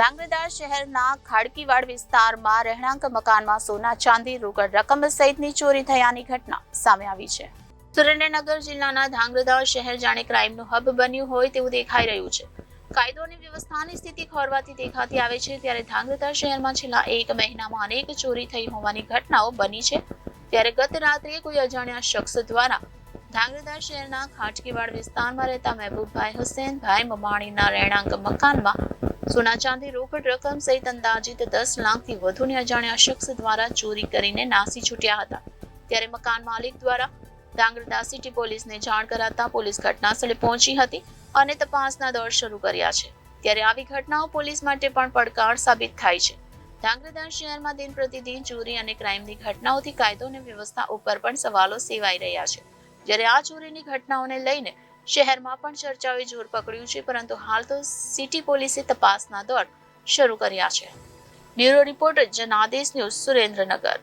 ધાંગધ્રા શહેરના ખાડકીવાડ વિસ્તારમાં રહેણાંક મકાનમાં સોના ચાંદી, રોકડ રકમ સહિતની ચોરી થયાની ઘટના સામે આવી છે. સુરેન્દ્રનગર જિલ્લાના ધ્રાંગધ્રા શહેર જાણે ક્રાઇમનું હબ બન્યું હોય તેવું દેખાઈ રહ્યું છે. કાયદો અને વ્યવસ્થાની સ્થિતિ ખોરવાથી દેખાતી આવે છે. ત્યારે ધ્રાંગધ્રા શહેરમાં છેલ્લા એક મહિનામાં અનેક ચોરી થઈ હોવાની ઘટનાઓ બની છે. ત્યારે ગત રાત્રે કોઈ અજાણ્યા શખ્સ દ્વારા ધ્રાંગધ્રા શહેરના ખાટકીવાડ વિસ્તારમાં રહેતા મહેબૂબભાઈ હુસેનભાઈ મમાણીના રહેણાંક મકાનમાં સોના ચાંદી, રોકડ રકમ સહિત અંદાજિત દસ લાખથી વધુની અજાણ્યા શખ્સ દ્વારા ચોરી કરીને નાસી છૂટ્યા હતા. ત્યારે મકાન માલિક દ્વારા ધાંગધ્રા સિટી પોલીસને જાણ કરાતા પોલીસ ઘટનાસ્થળે પહોંચી હતી અને તપાસના દોર શરૂ કર્યા છે. ત્યારે આવી ઘટનાઓ પોલીસ માટે પણ પડકાર સાબિત થાય છે. ધાંગધ્રા શહેરમાં દિન પ્રતિદિન ચોરી અને ક્રાઇમની ઘટનાઓથી કાયદો અને વ્યવસ્થા ઉપર પણ સવાલો સેવાઈ રહ્યા છે. જ્યારે આ ચોરીની ઘટનાઓને લઈને શહેરમાં પણ ચર્ચાઓએ જોર પકડ્યું છે, પરંતુ હાલ તો સિટી પોલીસે તપાસના દોર શરૂ કર્યા છે. Bureau report Janadesh news Surendranagar.